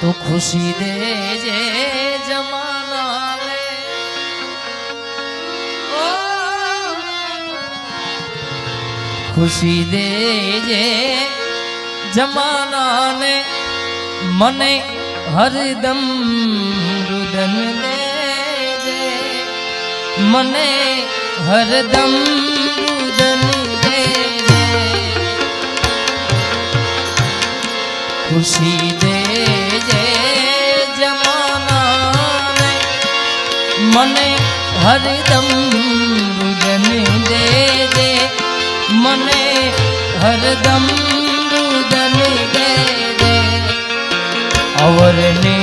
તો ખુશી દેજે જમાનાને ઓ, ખુશી દેજે જમાનાને મને હરદમ રુદન દેજે મને હરદમ રુદન દેજે ખુશી દેજે મને હરદમ રુદન દેજે મને હરદમ રુદન દે દે. અવરને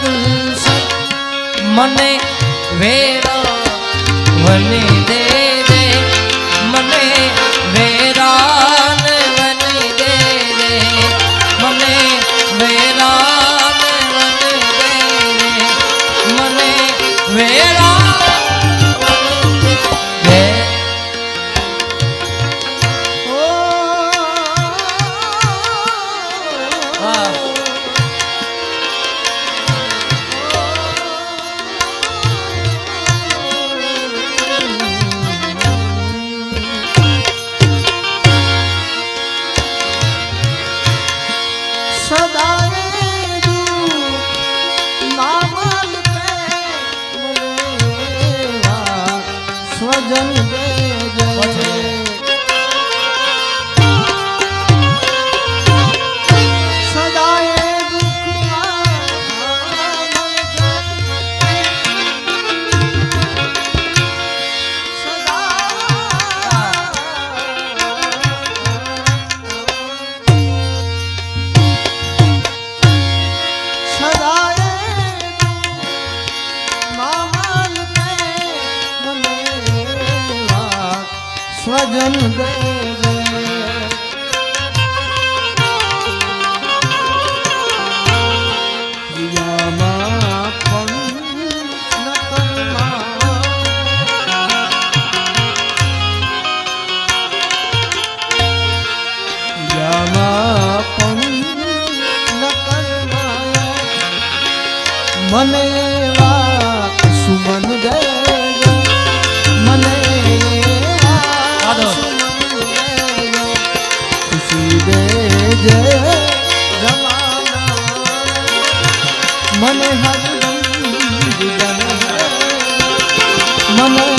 ગુલશન. મને વેરા મને દે દે સ્વજન જય જય મને હર મને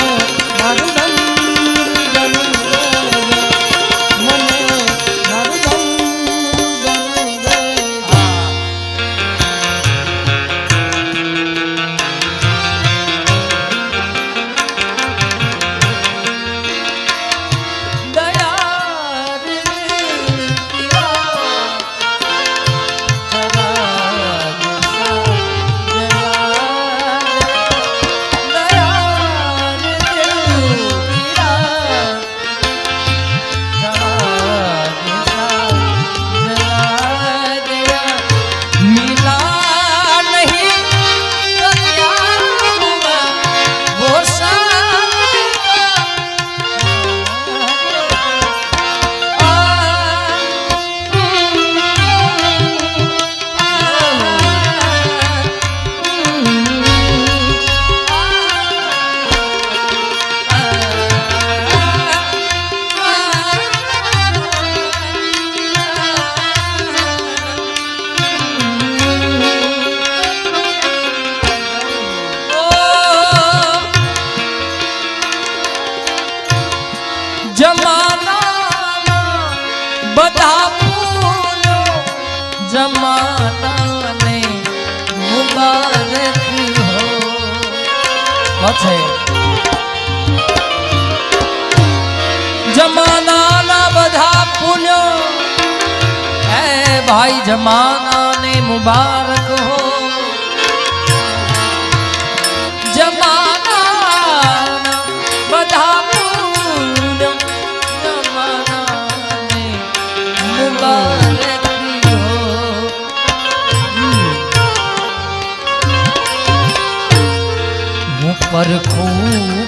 ભાઈ જમાના ને મુબારક હો. જમાના બધા પર ખૂ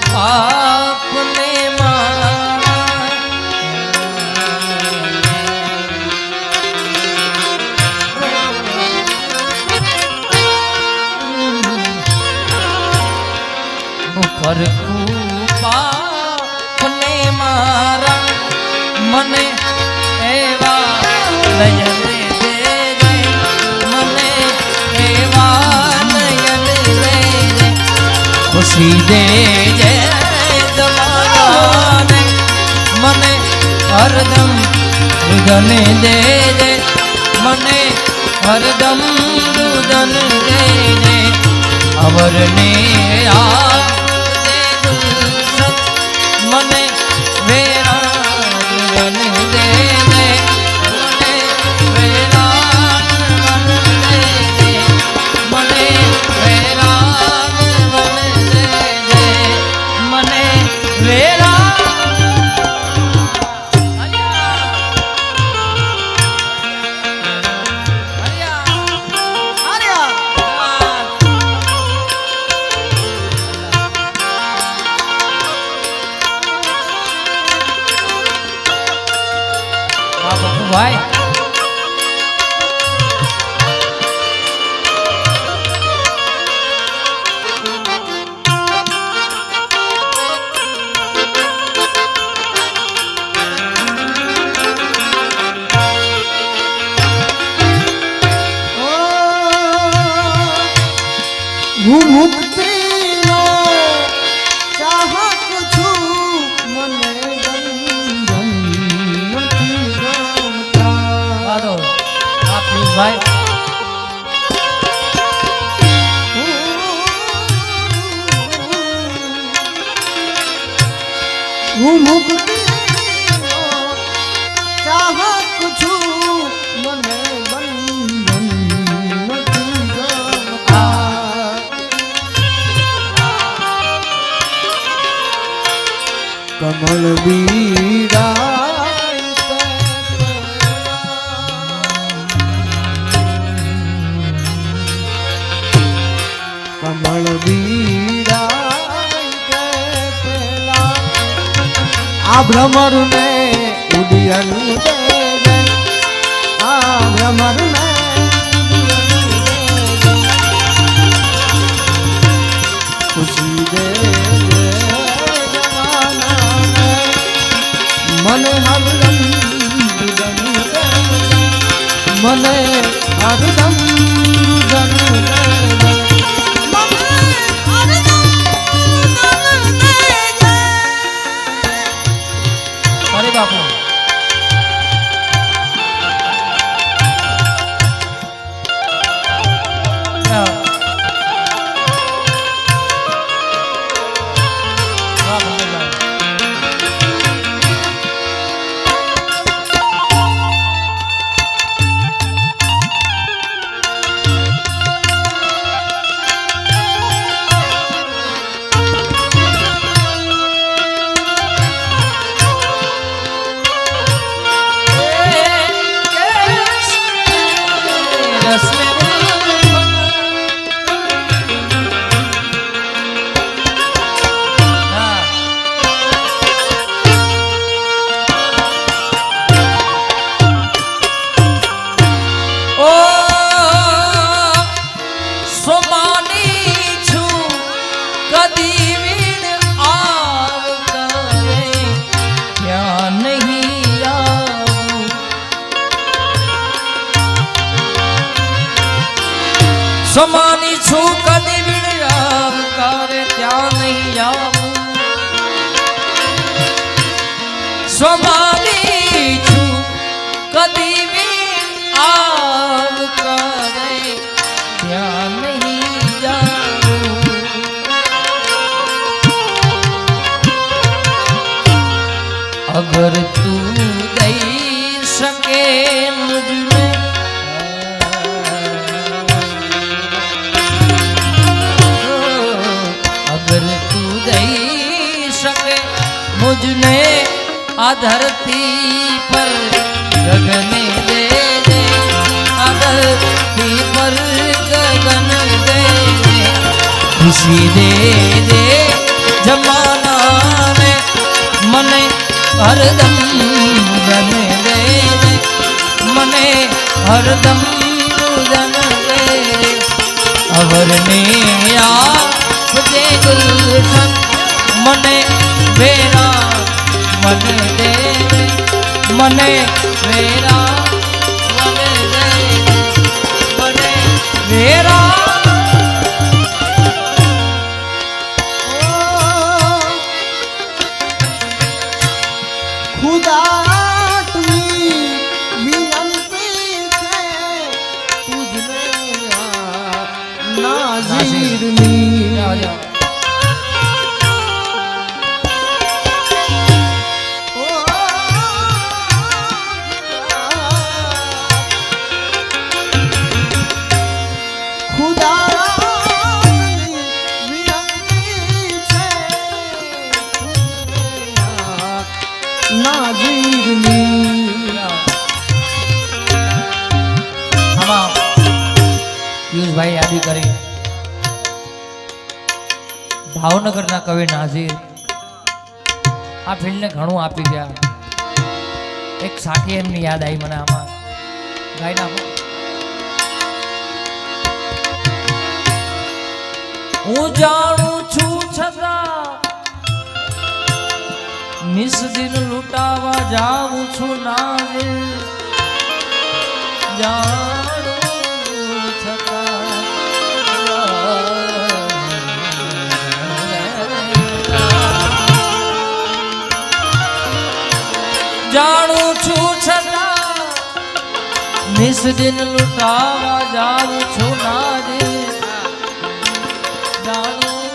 હરખું પાપને મારા મને એવા નયન ખુશી દે જે તમારાને, મને હરદમ રુદન દે દે મને હરદમ રુદન દે દે અવરને આ મને vậy કમળ આ ભ્રમર ને ઉડિયન આ ભ્રમર ને போலே அதுதான் સંભાળી છું કદી મે આવ કરે ધ્યાન નહીં જાઉં અગર આ ધરતી પર ગગને દે દે, આ ધરતી પર ગગન દે દે, ખુશી દે દે જમાનાને, મને હરદમ ગમે દે દે, મને હરદમ ગમ દે અવરને આ ગુલશન, મને વેરા મને દે. મને વેરા પિયુષભાઈ યાદી કરી. ભાવનગરના કવિ નાઝીર આ ફિલ્ડને ઘણું આપી ગયા. એક સાખી એમની યાદ આવી મને આમાં. ગાઈ હું જાણું છું છતાં નિસ લૂંટાવા જાઉં છું ના જાણું જાણું છું છતાં નિષ્દિન દિન લૂંટાવા જાઉં છું નાજે જાણું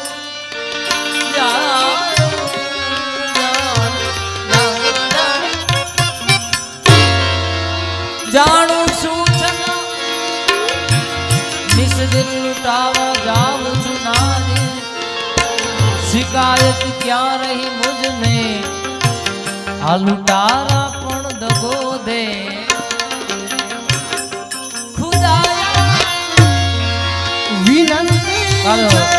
જાણું જાણું છું છતાં નિસ લૂંટાવા જાઉં છું નાજે શિકાયત ક્યાં રહી મુझને આ લૂંટારા પણ દગો દે. ખુદાયા વિનંતી